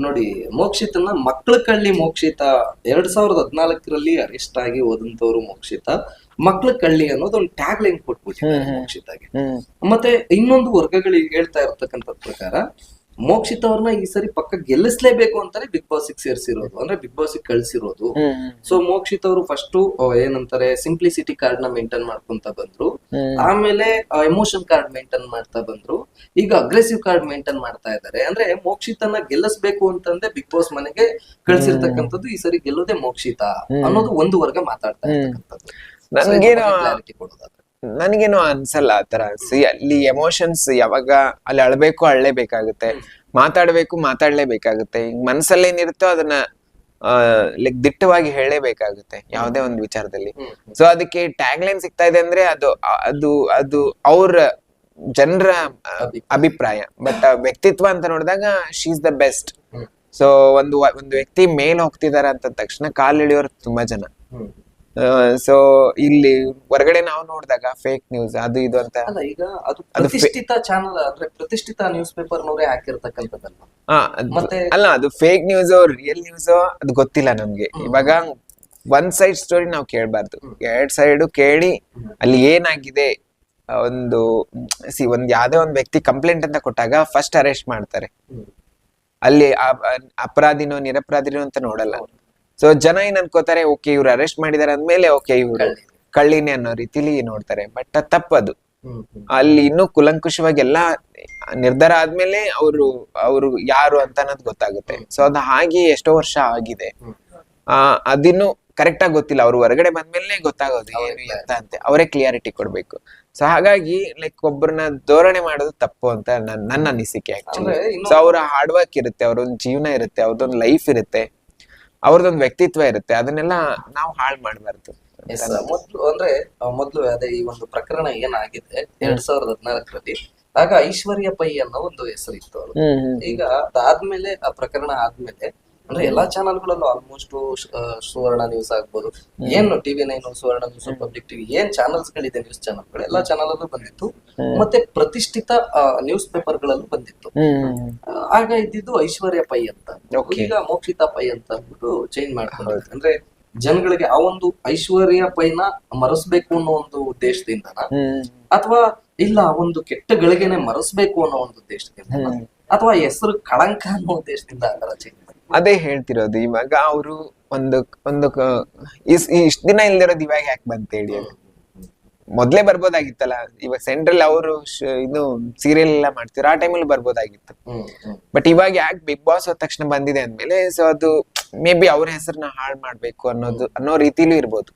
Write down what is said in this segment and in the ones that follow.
ನೋಡಿ ಮೋಕ್ಷಿತನ ಮಕ್ಕಳ ಕಳ್ಳಿ ಮೋಕ್ಷಿತ. ಎರಡ್ ಸಾವಿರದ ಹದಿನಾಲ್ಕರಲ್ಲಿ ಅರೆಸ್ಟ್ ಆಗಿ ಹೋದಂತವ್ರು ಮೋಕ್ಷಿತ. ಮಕ್ಕಳ ಕಳ್ಳಿ ಅನ್ನೋದು ಒಂದು ಟ್ಯಾಗ್ ಲೈನ್ ಕೊಟ್ಬಿಟ್ಟಿದ್ದಾರೆ. ಮೋಕ್ಷಿತಾಗೆ. ಮತ್ತೆ ಇನ್ನೊಂದು ವರ್ಗಗಳಿಗೆ ಹೇಳ್ತಾ ಇರತಕ್ಕಂತ ಪ್ರಕಾರ ಮೋಕ್ಷಿತ ಅವ್ರನ್ನ ಈ ಸರಿ ಪಕ್ಕ ಗೆಲ್ಲಿಸ್ಲೇಬೇಕು ಅಂತಾನೆ ಬಿಗ್ ಬಾಸ್ ಸೇರಿಸಿರೋದು. ಅಂದ್ರೆ ಬಿಗ್ ಬಾಸ್ ಕಳ್ಸಿರೋದು. ಸೊ ಮೋಕ್ಷಿತ್ ಅವರು ಫಸ್ಟ್ ಏನಂತಾರೆ ಸಿಂಪ್ಲಿಸಿಟಿ ಕಾರ್ಡ್ನ ಮೇಂಟೈನ್ ಮಾಡ್ಕೊಂತ ಬಂದ್ರು. ಆಮೇಲೆ ಎಮೋಷನ್ ಕಾರ್ಡ್ ಮೇಂಟೈನ್ ಮಾಡ್ತಾ ಬಂದ್ರು. ಈಗ ಅಗ್ರೆಸಿವ್ ಕಾರ್ಡ್ ಮೇಂಟೈನ್ ಮಾಡ್ತಾ ಇದ್ದಾರೆ ಅಂದ್ರೆ ಮೋಕ್ಷಿತನ ಗೆಲ್ಲಿಸ್ಬೇಕು ಅಂತಂದ್ರೆ ಬಿಗ್ ಬಾಸ್ ಮನೆಗೆ ಕಳ್ಸಿರ್ತಕ್ಕಂಥದ್ದು ಈ ಸರಿ ಗೆಲ್ಲೋದೇ ಮೋಕ್ಷಿತ ಅನ್ನೋದು ಒಂದು ವರ್ಗ ಮಾತಾಡ್ತಾ. ಇರ್ತಕ್ಕಂಥದ್ದು. ನನ್ಗೇನು ಅನ್ಸಲ್ಲ ಆ ತರ ಸಿ ಅಲ್ಲಿ ಎಮೋಷನ್ಸ್ ಯಾವಾಗ ಅಲ್ಲಿ ಅಳ್ಬೇಕು ಅಳ್ಳೇಬೇಕಾಗುತ್ತೆ ಮಾತಾಡ್ಬೇಕು ಮಾತಾಡ್ಲೇಬೇಕಾಗುತ್ತೆ ಈಗ ಮನ್ಸಲ್ಲಿ ಏನಿರುತ್ತೋ ಅದನ್ನ ಲೈಕ್ ದಿಟ್ಟವಾಗಿ ಹೇಳಲೇಬೇಕಾಗುತ್ತೆ ಯಾವುದೇ ಒಂದು ವಿಚಾರದಲ್ಲಿ. ಸೊ ಅದಕ್ಕೆ ಟ್ಯಾಗ್ ಲೈನ್ ಸಿಗ್ತಾ ಇದೆ ಅಂದ್ರೆ ಅದು ಅದು ಅದು ಅವ್ರ ಜನರ ಅಭಿಪ್ರಾಯ. ಬಟ್ ವ್ಯಕ್ತಿತ್ವ ಅಂತ ನೋಡಿದಾಗ ಶೀಸ್ ದ ಬೆಸ್ಟ್. ಸೊ ಒಂದು ಒಂದು ವ್ಯಕ್ತಿ ಮೇಲ್ ಹೋಗ್ತಿದಾರೆ ಅಂತ ತಕ್ಷಣ ಕಾಲಿಳಿಯೋರು ತುಂಬಾ ಜನ. ಸೊ ಇಲ್ಲಿ ಹೊರಗಡೆ ನಾವು ನೋಡಿದಾಗ ಫೇಕ್ ನ್ಯೂಸ್ ಅದು ಇದು ಅಂತ. ಅಲ್ಲ ಈಗ ಅದು ಪ್ರತಿಷ್ಠಿತ ಚಾನಲ್ ಅಂದ್ರೆ ಪ್ರತಿಷ್ಠಿತ ನ್ಯೂಸ್ ಪೇಪರ್ ನವರೇ ಹಾಕಿರ್ತಕ್ಕಂಥದ್ದಲ್ಲ ಮತ್ತೆ ಅಲ್ಲ ಅದು ಫೇಕ್ ನ್ಯೂಸ್ ರಿಯಲ್ ನ್ಯೂಸ್ ಅದು ಗೊತ್ತಿಲ್ಲ ನಮ್ಗೆ. ಇವಾಗ ಒನ್ ಸೈಡ್ ಸ್ಟೋರಿ ನಾವು ಕೇಳಬಾರ್ದು. ಎರಡ್ ಸೈಡ್ ಕೇಳಿ ಅಲ್ಲಿ ಏನಾಗಿದೆ ಒಂದು ಸಿ ಒಂದ್ ಯಾವ್ದೇ ಒಂದ್ ವ್ಯಕ್ತಿ ಕಂಪ್ಲೇಂಟ್ ಅಂತ ಕೊಟ್ಟಾಗ ಫಸ್ಟ್ ಅರೆಸ್ಟ್ ಮಾಡ್ತಾರೆ. ಅಲ್ಲಿ ಅಪರಾಧಿನೋ ನಿರಪರಾಧಿನೋ ಅಂತ ನೋಡಲ್ಲ. ಸೊ ಜನ ಏನ್ ಅನ್ಕೋತಾರೆ ಓಕೆ ಇವ್ರು ಅರೆಸ್ಟ್ ಮಾಡಿದಾರೆ ಅಂದ್ಮೇಲೆ ಓಕೆ ಇವ್ರು ಕಳ್ಳಿ. ಕಳ್ಳಿನೇ ಅನ್ನೋ ರೀತಿಲಿ ನೋಡ್ತಾರೆ. ಬಟ್ ಅದ್ ತಪ್ಪದು. ಅಲ್ಲಿ ಇನ್ನೂ ಕುಲಂಕುಷವಾಗಿ ಎಲ್ಲಾ ನಿರ್ಧಾರ ಆದ್ಮೇಲೆ ಅವರು ಅವರು ಯಾರು ಅಂತ ಅನ್ನೋದು ಗೊತ್ತಾಗುತ್ತೆ ಸೊ ಅದು ಹಾಗೆ ಎಷ್ಟೋ ವರ್ಷ ಆಗಿದೆ. ಆ ಅದಿನ್ನು ಕರೆಕ್ಟ್ ಆಗಿ ಗೊತ್ತಿಲ್ಲ. ಅವ್ರು ಹೊರಗಡೆ ಬಂದ್ಮೇಲೆ ಗೊತ್ತಾಗೋದು ಏನು ಅಂತ ಅಂತ. ಅವರೇ ಕ್ಲಿಯಾರಿಟಿ ಕೊಡ್ಬೇಕು. ಸೊ ಹಾಗಾಗಿ ಲೈಕ್ ಒಬ್ಬರನ್ನ ಧೋರಣೆ ಮಾಡೋದು ತಪ್ಪು ಅಂತ ನನ್ನ ಅನಿಸಿಕೆ ಆಕ್ಚುಲಿ ಸೊ ಅವ್ರ ಹಾರ್ಡ್ ವರ್ಕ್ ಇರುತ್ತೆ ಅವ್ರೊಂದು ಜೀವನ ಇರುತ್ತೆ ಅವ್ರದೊಂದು ಲೈಫ್ ಇರುತ್ತೆ. ಅವ್ರದೊಂದ್ ವ್ಯಕ್ತಿತ್ವ ಇರುತ್ತೆ. ಅದನ್ನೆಲ್ಲ ನಾವು ಹಾಳು ಮಾಡಬಾರ್ದು. ಮೊದ್ಲು ಅಂದ್ರೆ ಮೊದ್ಲು ಅದೇ ಈ ಒಂದು ಪ್ರಕರಣ ಏನಾಗಿದೆ ಎರಡ್ ಸಾವಿರದ ಹದಿನಾಲ್ಕರಲ್ಲಿ ಆಗ ಐಶ್ವರ್ಯ ಪೈ ಅನ್ನೋ ಒಂದು ಹೆಸರಿತ್ತು ಈಗ ಅದಾದ್ಮೇಲೆ ಆ ಪ್ರಕರಣ ಆದ್ಮೇಲೆ ಅಂದ್ರೆ ಎಲ್ಲಾ ಚಾನಲ್ಗಳಲ್ಲೂ ಆಲ್ಮೋಸ್ಟ್ ಸುವರ್ಣ ನ್ಯೂಸ್ ಆಗ್ಬೋದು. ಏನು TV nine Suvarna news public TV ಏನ್ ಚಾನಲ್ಸ್ ಗಳಿದೆ ನ್ಯೂಸ್ ಚಾನಲ್ಗಳು ಎಲ್ಲಾ ಚಾನಲ್ ಅಲ್ಲೂ ಬಂದಿತ್ತು. ಮತ್ತೆ ಪ್ರತಿಷ್ಠಿತ ನ್ಯೂಸ್ ಪೇಪರ್ ಗಳಲ್ಲೂ ಬಂದಿತ್ತು. ಆಗ ಇದ್ದಿದ್ದು ಐಶ್ವರ್ಯ ಪೈ ಅಂತ. ಈಗ ಮೋಕ್ಷಿತಾ ಪೈ ಅಂತ ಅಂದ್ಬಿಟ್ಟು ಚೇಂಜ್ ಮಾಡ್ಕೊಂಡಿದ್ದಾರೆ. ಅಂದ್ರೆ ಜನಗಳಿಗೆ ಆ ಒಂದು ಐಶ್ವರ್ಯ ಪೈನ ಮರೆಸ್ಬೇಕು ಅನ್ನೋ ಒಂದು ಉದ್ದೇಶದಿಂದನ? ಅಥವಾ ಇಲ್ಲ ಆ ಒಂದು ಕೆಟ್ಟ ಗಳಿಗೆನೆ ಮರೆಸ್ಬೇಕು ಅನ್ನೋ ಒಂದು ಉದ್ದೇಶದಿಂದ? ಅಥವಾ ಹೆಸರು ಕಳಂಕ ಅನ್ನೋ ಉದ್ದೇಶದಿಂದ ಆ ಚೇಂಜ್ ಅದೇ ಹೇಳ್ತಿರೋದು ಇವಾಗ ಅವರು ಒಂದು ಒಂದು ಇಷ್ಟು ದಿನ ಇಲ್ದಿರೋದು ಇವಾಗ ಯಾಕೆ ಬಂತ ಹೇಳಿ? ಮೊದ್ಲೇ ಬರ್ಬೋದಾಗಿತ್ತಲ್ಲ ಇವಾಗ ಸೆಂಟ್ರಲ್ ಅವರು ಇದು ಸೀರಿಯಲ್ ಎಲ್ಲ ಮಾಡ್ತಿರೋ ಆ ಟೈಮಲ್ಲಿ ಬರ್ಬೋದಾಗಿತ್ತು. ಬಟ್ ಇವಾಗ ಯಾಕೆ ಬಿಗ್ ಬಾಸ್ ಹೋದ ತಕ್ಷಣ ಬಂದಿದೆ ಅಂದ್ಮೇಲೆ ಸೊ ಅದು ಮೇ ಬಿ ಅವ್ರ ಹೆಸರನ್ನ ಹಾಳು ಮಾಡ್ಬೇಕು ಅನ್ನೋದು ಅನ್ನೋ ರೀತಿಲೂ ಇರ್ಬೋದು.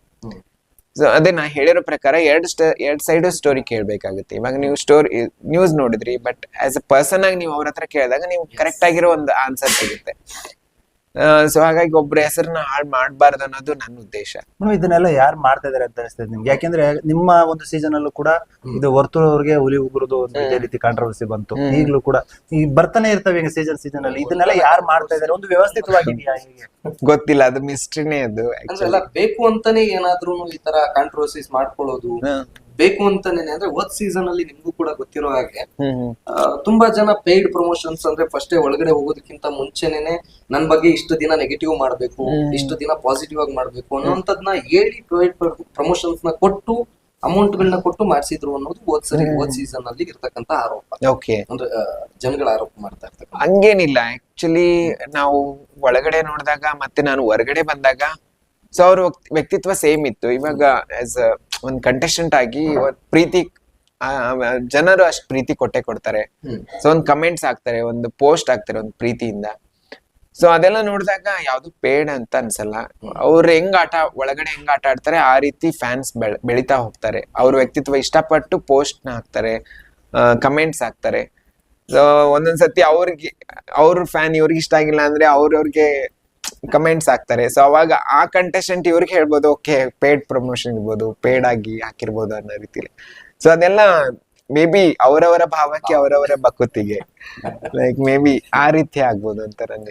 ಸೊ ಅದೇ ನಾ ಹೇಳಿರೋ ಪ್ರಕಾರ ಎರಡ್ ಎರಡ್ ಸೈಡ್ ಸ್ಟೋರಿ ಕೇಳ್ಬೇಕಾಗುತ್ತೆ. ಇವಾಗ ನೀವು ಸ್ಟೋರಿ ನ್ಯೂಸ್ ನೋಡಿದ್ರಿ ಬಟ್ ಆಸ್ ಅ ಪರ್ಸನ್ ಆಗಿ ನೀವು ಅವ್ರ ಹತ್ರ ಕೇಳಿದಾಗ ನೀವು ಕರೆಕ್ಟ್ ಆಗಿರೋ ಒಂದು ಆನ್ಸರ್ ಸಿಗುತ್ತೆ. ಸೊ ಹಾಗಾಗಿ ಒಬ್ರ ಹೆಸರನ್ನ ಹಾಳು ಮಾಡಬಾರ್ದು ಅನ್ನೋದು ನನ್ನ ಉದ್ದೇಶ. ಇದನ್ನೆಲ್ಲ ಯಾರು ಮಾಡ್ತಾ ಇದಾರೆ ಅಂತ ಅನಿಸ್ತದೆ ನಿಮ್ಗೆ? ಯಾಕೆಂದ್ರೆ ನಿಮ್ಮ ಒಂದು ಸೀಸನ್ ಅಲ್ಲೂ ಕೂಡ ಇದು ವರ್ತುಳವ್ರಿಗೆ ಹುಲಿ ಉಗುರುದು ಒಂದು ಇದೇ ರೀತಿ ಕಾಂಟ್ರವರ್ಸಿ ಬಂತು. ಈಗಲೂ ಕೂಡ ಈ ಬರ್ತಾನೆ ಇರ್ತವೆ ಈಗ ಸೀಸನ್ ಸೀಸನ್ ಅಲ್ಲಿ. ಇದನ್ನೆಲ್ಲ ಯಾರು ಮಾಡ್ತಾ ಇದಾರೆ? ಒಂದು ವ್ಯವಸ್ಥಿತವಾಗಿದೆಯಾ ಹೇಗೆ? ಗೊತ್ತಿಲ್ಲ ಅದು ಮಿಸ್ಟ್ರಿನೇ ಅದು ಬೇಕು ಅಂತಾನೆ ಏನಾದ್ರೂ ಈ ತರ ಕಾಂಟ್ರವರ್ಸೀಸ್ ಮಾಡ್ಕೊಳ್ಳೋದು. ಬೇಕು ಅಂತಾನೆ ಅಂದ್ರೆ ಹೋದ್ ಸೀಸನ್ ಅಲ್ಲಿ ನಿಮ್ಗೂ ಕೂಡ ಗೊತ್ತಿರೋ ಹಾಗೆ ತುಂಬಾ ಜನ ಪೇಯ್ಡ್ ಪ್ರಮೋಷನ್ಸ್ ಅಂದ್ರೆ ಫಸ್ಟ್ ಒಳಗಡೆ ಹೋಗೋದಕ್ಕಿಂತ ಮುಂಚೆನೆ ನನ್ ಬಗ್ಗೆ ಇಷ್ಟು ದಿನ ನೆಗೆಟಿವ್ ಮಾಡ್ಬೇಕು ಇಷ್ಟು ದಿನ ಪಾಸಿಟಿವ್ ಆಗಿ ಮಾಡ್ಬೇಕು ಅನ್ನೋಂಥದ್ನ ಹೇಳಿ ಪೇಯ್ಡ್ ಪ್ರಮೋಷನ್ಸ್ನ ಕೊಟ್ಟು ಅಮೌಂಟ್ ಗಳನ್ನ ಕೊಟ್ಟು ಮಾಡಿಸಿದ್ರು ಅನ್ನೋದು ಹೋದ್ ಸರಿ ಹೋದ್ ಸೀಸನ್ ಅಲ್ಲಿ ಇರ್ತಕ್ಕಂತ ಆರೋಪ. ಅಂದ್ರೆ ಜನಗಳ ಆರೋಪ ಮಾಡ್ತಾ ಇರ್ತಾರೆ ಹಂಗೇನಿಲ್ಲ. ಆಕ್ಚುಲಿ ನಾವು ಒಳಗಡೆ ನೋಡಿದಾಗ ಮತ್ತೆ ನಾನು ಹೊರಗಡೆ ಬಂದಾಗ ಸೊ ಅವ್ರ ವ್ಯಕ್ತಿತ್ವ ಸೇಮ್ ಇತ್ತು. ಇವಾಗ ಆಸ್ ಒಂದ್ ಕಂಟೆಸ್ಟೆಂಟ್ ಆಗಿ ಪ್ರೀತಿ ಜನರು ಅಷ್ಟ್ ಪ್ರೀತಿ ಕೊಟ್ಟೆ ಕೊಡ್ತಾರೆ. ಸೊ ಒಂದ್ ಕಮೆಂಟ್ಸ್ ಹಾಕ್ತಾರೆ ಒಂದು ಪೋಸ್ಟ್ ಹಾಕ್ತಾರೆ ಒಂದ್ ಪ್ರೀತಿಯಿಂದ. ಸೊ ಅದೆಲ್ಲ ನೋಡಿದಾಗ ಯಾವ್ದು ಪೇಡ್ ಅಂತ ಅನ್ಸಲ್ಲ. ಅವ್ರು ಹೆಂಗ್ ಆಟ ಒಳಗಡೆ ಹೆಂಗ್ ಆಟ ಆಡ್ತಾರೆ ಆ ರೀತಿ ಫ್ಯಾನ್ಸ್ ಬೆಳಿತಾ ಹೋಗ್ತಾರೆ. ಅವ್ರ ವ್ಯಕ್ತಿತ್ವ ಇಷ್ಟಪಟ್ಟು ಪೋಸ್ಟ್ನ ಹಾಕ್ತಾರೆ ಕಮೆಂಟ್ಸ್ ಹಾಕ್ತಾರೆ. ಸೊ ಒಂದೊಂದ್ಸತಿ ಅವ್ರಿಗೆ ಅವ್ರ ಫ್ಯಾನ್ ಇವ್ರಿಗೆ ಇಷ್ಟ ಆಗಿಲ್ಲ ಅಂದ್ರೆ ಅವ್ರವ್ರಿಗೆ ಕಮೆಂಟ್ಸ್ ಹಾಕ್ತಾರೆ. ಸೊ ಅವಾಗ ಆ ಕಂಟೆಸ್ಟೆಂಟ್ ಇವ್ರಿಗೆ ಹೇಳ್ಬೋದು ಓಕೆ ಪೇಡ್ ಪ್ರಮೋಷನ್ ಇರ್ಬೋದು ಪೇಡ್ ಆಗಿ ಹಾಕಿರ್ಬೋದು ಅನ್ನೋ ರೀತಿಲಿ. ಸೊ ಅದೆಲ್ಲ ಮೇ ಬಿ ಅವರವರ ಭಾವಕ್ಕೆ, ಅವರವರ ಬಕುತಿಗೆ ಲೈಕ್ ಮೇ ಬಿ ಆ ರೀತಿ ಆಗ್ಬೋದು ಅಂತ ನನ್ನ